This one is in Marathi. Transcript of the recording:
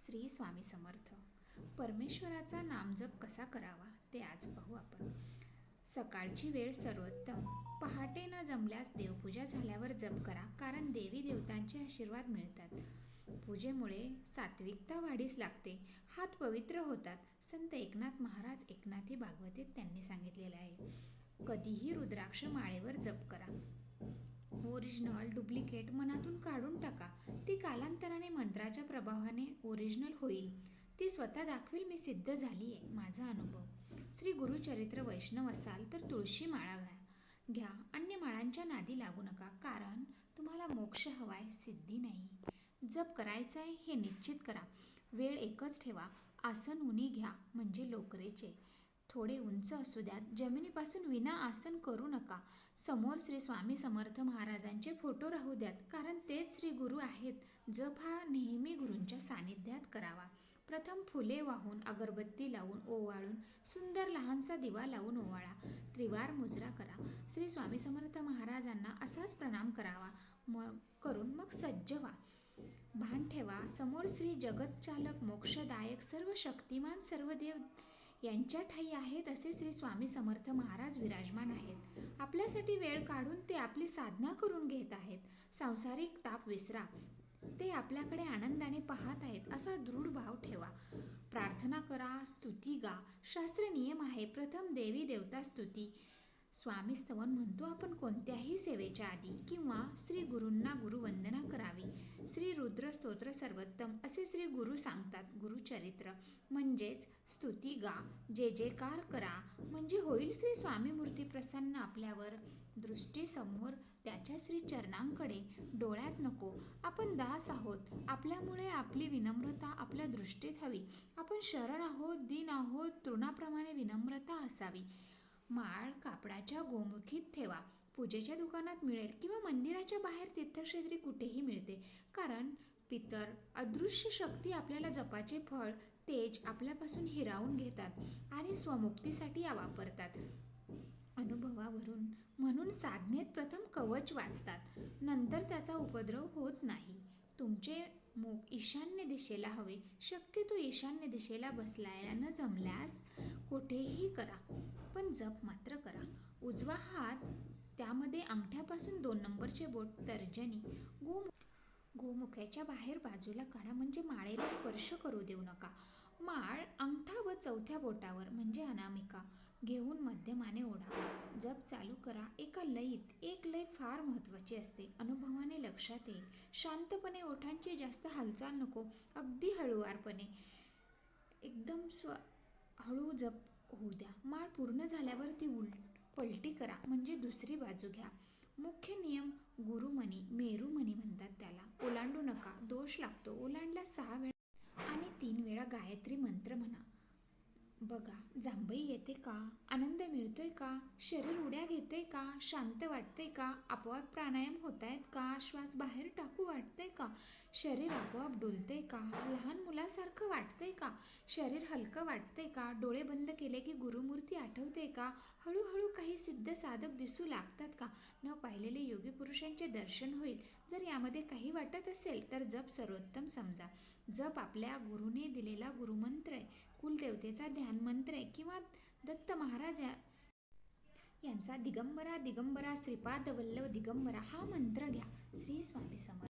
श्री स्वामी समर्थ. परमेश्वराचा नामजप कसा करावा ते आज पाहू आपण. सकाळची वेळ सर्वोत्तम. पहाटे न जमल्यास देवपूजा झाल्यावर जप करा कारण देवी देवतांचे आशीर्वाद मिळतात. पूजेमुळे सात्विकता वाढीस लागते. हात पवित्र होतात. संत एकनाथ महाराज एकनाथी भागवतीत त्यांनी सांगितलेले आहे. कधीही रुद्राक्ष माळेवर जप करा. ओरिजिनल डुप्लिकेट मनातून काढून टाका. ती कालांतराने मंत्राच्या प्रभावाने ओरिजिनल होईल. ती स्वतः दाखवेल मी सिद्ध झाली आहे माझा अनुभव. श्री गुरुचरित्र वैष्णव असाल तर तुळशी माळा घ्या. घ्या अन्य माळांच्या नादी लागू नका कारण तुम्हाला मोक्ष हवाय सिद्धी नाही. जप करायचं आहे हे निश्चित करा. वेळ एकच ठेवा. आसन उनी घ्या म्हणजे लोकरेचे. थोडे उंच असू द्यात. जमिनीपासून विना आसन करू नका. समोर श्री स्वामी समर्थ महाराजांचे फोटो राहू द्यात. कारण तेच श्री गुरु आहेत. जप हा नेहमी गुरूंच्या सानिध्यात करावा. प्रथम फुले वाहून अगरबत्ती लावून ओवाळून सुंदर लहानसा दिवा लावून ओवाळा. त्रिवार मुजरा करा. श्री स्वामी समर्थ महाराजांना असाच प्रणाम करावा. म करून मग सज्ज व्हा. भान ठेवा. समोर श्री जगतचालक मोक्षदायक सर्व शक्तिमान सर्व देव यांच्या ठाई आहेत असे श्री स्वामी समर्थ महाराज विराजमान आहेत. आपल्यासाठी वेळ काढून ते आपली साधना करून घेत आहेत. सांसारिक ताप विसरा. ते आपल्याकडे आनंदाने पाहत आहेत असा दृढ भाव ठेवा. प्रार्थना करा स्तुती गा. शास्त्र नियम आहे. प्रथम देवी देवता स्तुती. स्वामी स्तवन म्हणतो आपण कोणत्याही सेवेच्या आधी किंवा श्री गुरूंना गुरुवंदना करावी. श्री रुद्र स्तोत्र सर्वोत्तम असे श्री गुरु सांगतात. गुरुचरित्र म्हणजेच स्तुती गा जे जेकार करा म्हणजे होईल श्री स्वामी मूर्ती प्रसन्न आपल्यावर. दृष्टीसमोर त्याच्या श्री चरणांकडे डोळ्यात नको. आपण दास आहोत. आपल्यामुळे आपली विनम्रता आपल्या दृष्टीत हवी. आपण शरण आहोत दिन आहोत तृणाप्रमाणे विनम्रता असावी. माळ कापडाच्या गोमुखीत ठेवा. पूजेच्या दुकानात मिळेल किंवा मंदिराच्या बाहेर तीर्थक्षेत्री कुठेही मिळते. कारण पितर अदृश्य शक्ती आपल्याला जपाचे फळ तेज आपल्यापासून हिरावून घेतात आणि स्वमुक्तीसाठी या वापरतात. अनुभवावरून म्हणून साधनेत प्रथम कवच वाचतात. नंतर त्याचा उपद्रव होत नाही. तुमचे मुख ईशान्य दिशेला हवे. शक्यतो ईशान्य दिशेला बसलायला न जमल्यास कुठेही करा. पण जप उजवा हात त्यामध्ये अंगठ्यापासून दोन नंबरचे बोट तर्जनी गो गोमुख्याच्या बाहेर बाजूला काढा म्हणजे माळेला स्पर्श करू देऊ नका. माळ अंगठा व चौथ्या बोटावर म्हणजे अनामिका. घेऊन मध्यमाने ओढा. जप चालू करा. एका लयीत एक लय फार महत्त्वाची असते. अनुभवाने लक्षात येईल. शांतपणे ओठांची जास्त हालचाल नको. अगदी हळुवारपणे. एकदम स्व हळू जप होऊ द्या. माळ पूर्ण झाल्यावर ती उलट पलटी करा. म्हणजे दुसरी बाजू घ्या. मुख्य नियम गुरुमणी मेरूमणी म्हणतात त्याला. ओलांडू नका. दोष लागतो. ओलांडला सहा वेळा आणि तीन वेळा गायत्री मंत्र म्हणा. बघा जांभई येते का? आनंद मिळतोय का? शरीर उड्या घेते का? शांत वाटते का? आपोआप प्राणायाम होत आहेत का? श्वास बाहेर टाकू वाटते का? शरीर आपोआप डुलते का? लहान मुलासारखं वाटते का? शरीर हलकं वाटते का? डोळे बंद केले की गुरुमूर्ती आठवते का? हळूहळू काही सिद्ध साधक दिसू लागतात का? न पाहिलेले योगी पुरुषांचे दर्शन होईल. जर यामध्ये काही वाटत असेल तर जप सर्वोत्तम समजा. जप आपल्या गुरुने दिलेला गुरुमंत्र आहे. कुलदेवतेचा ध्यान मंत्र आहे किंवा दत्त महाराज यांचा दिगंबरा दिगंबरा श्रीपाद वल्लभ दिगंबरा हा मंत्र घ्या. श्री स्वामी समर्थ.